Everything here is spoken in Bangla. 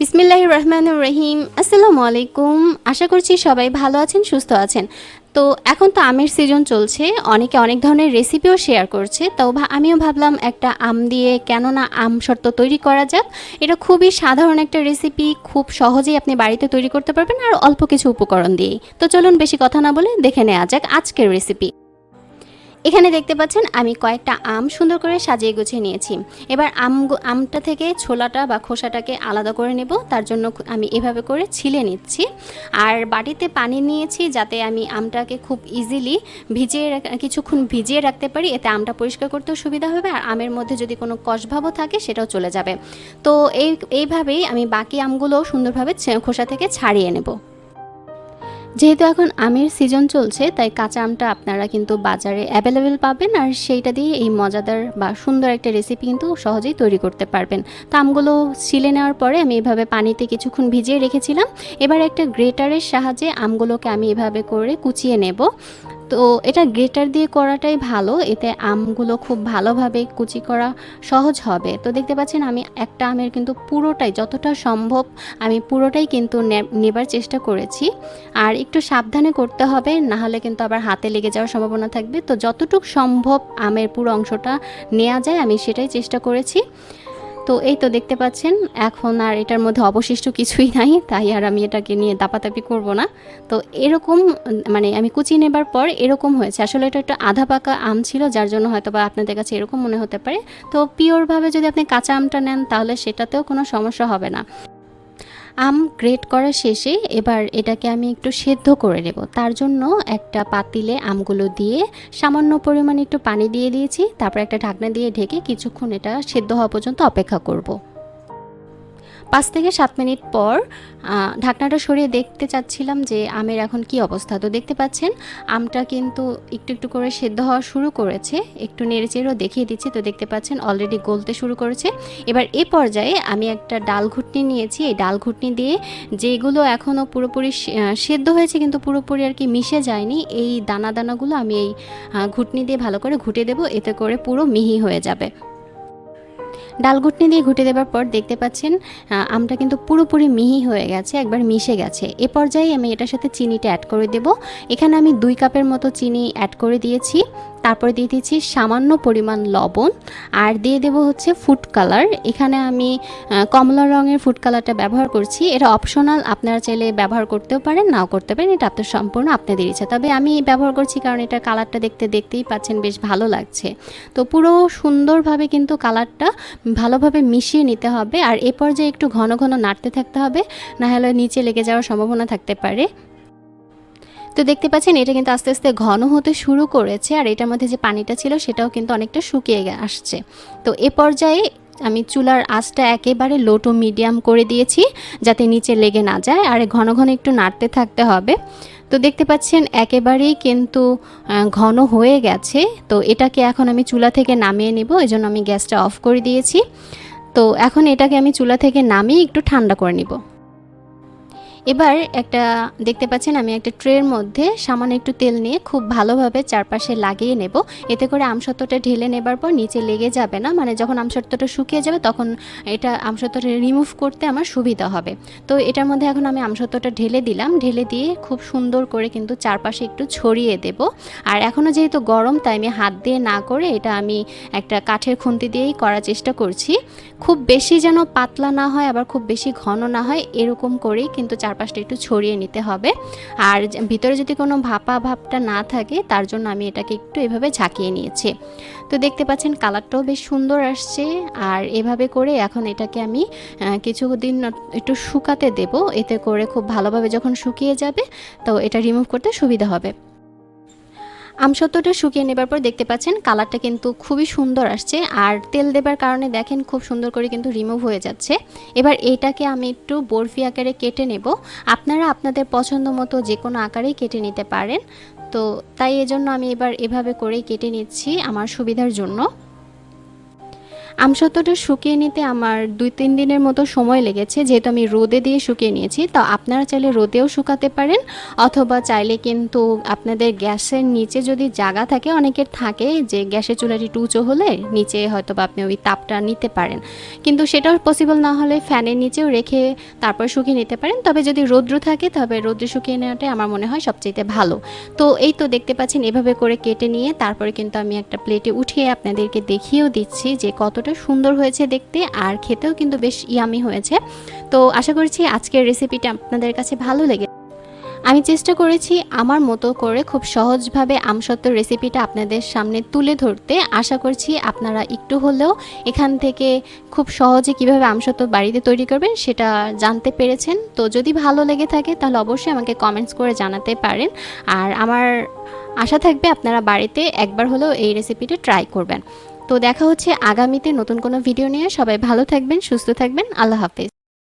বিসমিল্লাহ রহমানুর রহিম। আসসালামু আলাইকুম। আশা করছি সবাই ভালো আছেন, সুস্থ আছেন। তো এখন তো আমের সিজন চলছে, অনেকে অনেক ধরনের রেসিপিও শেয়ার করছে। তো আমিও ভাবলাম একটা আম দিয়ে কেননা আম শর্ত তৈরি করা যাক। এটা খুবই সাধারণ একটা রেসিপি খুব সহজেই আপনি বাড়িতে তৈরি করতে পারবেন আর অল্প কিছু উপকরণ দিয়েই। তো চলুন বেশি কথা না বলে দেখে নেওয়া যাক আজকের রেসিপি এখানে দেখতে পাচ্ছেন আমি কয়েকটা আম সুন্দর করে সাজিয়ে গুছিয়ে নিয়েছি। এবার আম আমটা থেকে ছোলাটা বা খোসাটাকে আলাদা করে নেব। তার জন্য আমি এভাবে করে ছিলে নিচ্ছি। আর বাটিতে পানি নিয়েছি যাতে আমি আমটাকে খুব ইজিলি ভিজিয়ে কিছুক্ষণ ভিজিয়ে রাখতে পারি। এতে আমটা পরিষ্কার করতেও সুবিধা হবে আর আমের মধ্যে যদি কোনো কষভাবও থাকে সেটাও চলে যাবে। তো এই, এইভাবেই আমি বাকি আমগুলো সুন্দরভাবে খোসা থেকে ছাড়িয়ে নেব। যেহেতু এখন আমের সিজন চলছে, তাই কাঁচা আমটা আপনারা কিন্তু বাজারে অ্যাভেলেবেল পাবেন আর সেইটা দিয়ে এই মজাদার বা সুন্দর একটা রেসিপি কিন্তু সহজেই তৈরি করতে পারবেন। তো আমগুলো ছিলে নেওয়ার পরে আমি এভাবে পানিতে কিছুক্ষণ ভিজিয়ে রেখেছিলাম। এবার একটা গ্রেটারের সাহায্যে আমগুলোকে আমি এভাবে করে কুচিয়ে নেব। তো এটা গ্রেটার দিয়ে করাটাই ভালো। এতে আমগুলো খুব ভালোভাবে কুচি করা সহজ হবে। তো দেখতে পাচ্ছেন আমি একটা আমের কিন্তু পুরোটাই যতটা সম্ভব আমি পুরোটাই কিন্তু নেবার চেষ্টা করেছি। আর একটু সাবধানে করতে হবে, না হলে কিন্তু আবার হাতে লেগে যাওয়ার সম্ভাবনা থাকবে। তো যতটুকু সম্ভব আমের পুরো অংশটা নেওয়া যায়, আমি সেটাই চেষ্টা করেছি। তো এই তো দেখতে পাচ্ছেন, এখন আর এটার মধ্যে অবশিষ্ট কিছুই নাই, তাই আর আমি এটাকে নিয়ে দাপাতাপি করব না। তো এরকম মানে আমি কুচি নেবার পর এরকম হয়েছে। আসলে এটা একটা আধা পাকা আম ছিল, যার জন্য হয়তো বা আপনাদের কাছে এরকম মনে হতে পারে। তো পিওরভাবে যদি আপনি কাঁচা আমটা নেন, তাহলে সেটাতেও কোনো সমস্যা হবে না। আম গ্রেট করা শেষে এবার এটাকে আমি একটু সেদ্ধ করে নেব। তার জন্য একটা পাতিলে আমগুলো দিয়ে সামান্য পরিমাণে একটু পানি দিয়ে দিয়েছি। তারপর একটা ঢাকনা দিয়ে ঢেকে কিছুক্ষণ এটা সেদ্ধ হওয়া পর্যন্ত অপেক্ষা করব। পাঁচ থেকে সাত মিনিট পর ঢাকনাটা সরিয়ে দেখতে চাচ্ছিলাম যে আমের এখন কি অবস্থা। তো দেখতে পাচ্ছেন, আমটা কিন্তু একটু একটু করে সেদ্ধ হওয়া শুরু করেছে। একটু নেড়েচেড়েও দেখিয়ে দিচ্ছি। তো দেখতে পাচ্ছেন অলরেডি গলতে শুরু করেছে। এবার এ পর্যায়ে আমি একটা ডাল ঘুটনি নিয়েছি। এই ডাল ঘুটনি দিয়ে যেগুলো এখনও পুরোপুরি সেদ্ধ হয়েছে কিন্তু পুরোপুরি আর কি মিশে যায়নি, এই দানা দানাগুলো আমি এই ঘুটনি দিয়ে ভালো করে ঘুটে দেবো। এতে করে পুরো মিহি হয়ে যাবে। ডাল ঘুটনি দিয়ে ঘুটে দেওয়ার পর দেখতে পাচ্ছেন আমটা কিন্তু পুরোপুরি মিহি হয়ে গেছে, একবার মিশে গেছে। এ পর্যায়ে আমি এটার সাথে চিনিটা অ্যাড করে দেব। এখানে আমি দুই কাপের মতো চিনি অ্যাড করে দিয়েছি। তারপরে দিয়ে দিচ্ছি সামান্য পরিমাণ লবণ, আর দিয়ে দেব হচ্ছে ফুড কালার এখানে আমি কমলা রঙের ফুড কালারটা ব্যবহার করছি। এটা অপশনাল আপনারা চাইলে ব্যবহার করতেও পারেন, নাও করতে পারেন, এটা আপনার সম্পূর্ণ আপনাদের ইচ্ছা। তবে আমি ব্যবহার করছি কারণ এটা কালারটা দেখতে, দেখতেই পাচ্ছেন বেশ ভালো লাগছে। তো পুরো সুন্দরভাবে কিন্তু কালারটা ভালোভাবে মিশিয়ে নিতে হবে, আর এ পর্যায়ে একটু ঘন ঘন নাড়তে থাকতে হবে না হলে নিচে লেগে যাওয়ার সম্ভাবনা থাকতে পারে। তো দেখতে পাচ্ছেন, এটা কিন্তু আস্তে আস্তে ঘন হতে শুরু করেছে আর এটার মধ্যে যে পানিটা ছিল সেটাও কিন্তু অনেকটা শুকিয়ে আসছে। তো এ পর্যায়ে আমি চুলার আঁচটা একেবারে লো টু মিডিয়াম করে দিয়েছি যাতে নিচে লেগে না যায় আর ঘন ঘন একটু নাড়তে থাকতে হবে। তো দেখতে পাচ্ছেন, একেবারেই কিন্তু ঘন হয়ে গেছে। তো এটাকে এখন আমি চুলা থেকে নামিয়ে নেব এই জন্য আমি গ্যাসটা অফ করে দিয়েছি। তো এখন এটাকে আমি চুলা থেকে নামিয়ে একটু ঠান্ডা করে নিব। এবার একটা, দেখতে পাচ্ছেন আমি একটা ট্রের মধ্যে সামান্য একটু তেল নিয়ে খুব ভালোভাবে চারপাশে লাগিয়ে নেব। এতে করে আমসত্ত্বটা ঢেলে নেবার পর নিচে লেগে যাবে না। মানে যখন আমসত্ত্বটা শুকিয়ে যাবে তখন এটা আমসত্ত্বটা রিমুভ করতে আমার সুবিধা হবে। তো এটার মধ্যে এখন আমি আমসত্ত্বটা ঢেলে দিলাম। ঢেলে দিয়ে খুব সুন্দর করে কিন্তু চারপাশে একটু ছড়িয়ে দেব। আর এখনও যেহেতু গরম, তাই আমি হাত দিয়ে না করে এটা আমি একটা কাঠের খুন্তি দিয়েই করার চেষ্টা করছি। খুব বেশি যেন পাতলা না হয়, আবার খুব বেশি ঘন না হয়, এরকম করেই কিন্তু চারপাশটা একটু ছড়িয়ে নিতে হবে। আর ভিতরে যদি কোনো ভাপা ভাপটা না থাকে, তার জন্য আমি এটাকে একটু এভাবে ঝাঁকিয়ে নিয়েছি। তো দেখতে পাচ্ছেন কালারটাও বেশ সুন্দর আসছে। আর এভাবে করে এখন এটাকে আমি কিছু কিছুদিন একটু শুকাতে দেব। এতে করে খুব ভালোভাবে যখন শুকিয়ে যাবে, তো এটা রিমুভ করতে সুবিধা হবে। আমসত্ত্বটা শুকিয়ে নেবার পর দেখতে পাচ্ছেন কালারটা কিন্তু খুবই সুন্দর আসছে আর তেল দেবার কারণে দেখেন খুব সুন্দর করে কিন্তু রিমুভ হয়ে যাচ্ছে। এবার এইটাকে আমি একটু বরফি আকারে কেটে নেব। আপনারা আপনাদের পছন্দ মতো যে কোনো আকারেই কেটে নিতে পারেন। তো তাই এজন্য আমি এবার এভাবে করেই কেটে নিচ্ছি আমার সুবিধার জন্য। আমসত্ত্বটা শুকিয়ে নিতে আমার দুই, তিন দিনের মতো সময় লেগেছে। যেহেতু আমি রোদে দিয়ে শুকিয়ে নিয়েছি, তো আপনারা চাইলে রোদেও শুকাতে পারেন, অথবা চাইলে কিন্তু আপনাদের গ্যাসের নিচে যদি জায়গা থাকে, অনেকের থাকে যে গ্যাসের চুলাটি টুচো হলে নিচে হয়তো বা আপনি ওই তাপটা নিতে পারেন। কিন্তু সেটাও পসিবল না হলে ফ্যানের নিচেও রেখে তারপর শুকিয়ে নিতে পারেন। তবে যদি রৌদ্র থাকে, তবে রৌদ্রে শুকিয়ে নেওয়াটাই আমার মনে হয় সবচেয়ে ভালো। তো এই তো দেখতে পাচ্ছেন, এভাবে করে কেটে নিয়ে তারপরে কিন্তু আমি একটা প্লেটে উঠিয়ে আপনাদেরকে দেখিয়েও দিচ্ছি যে কতটা সুন্দর হয়েছে দেখতে আর খেতেও কিন্তু বেশ ইয়ামি হয়েছে। তো আশা করছি আজকের রেসিপিটা আপনাদের কাছে ভালো লেগে আমি চেষ্টা করেছি আমার মতো করে খুব সহজভাবে আমসত্ত্বর রেসিপিটা আপনাদের সামনে তুলে ধরতে। আশা করছি আপনারা একটু হলেও এখান থেকে খুব সহজে কীভাবে আমসত্ত্ব বাড়িতে তৈরি করবেন সেটা জানতে পেরেছেন। তো যদি ভালো লেগে থাকে তাহলে অবশ্যই আমাকে কমেন্টস করে জানাতে পারেন। আর আমার আশা থাকবে আপনারা বাড়িতে একবার হলেও এই রেসিপিটা ট্রাই করবেন। তো দেখা হচ্ছে আগামীতে নতুন কোনো ভিডিও নিয়ে। সবাই ভালো থাকবেন, সুস্থ থাকবেন। আল্লাহ হাফেজ।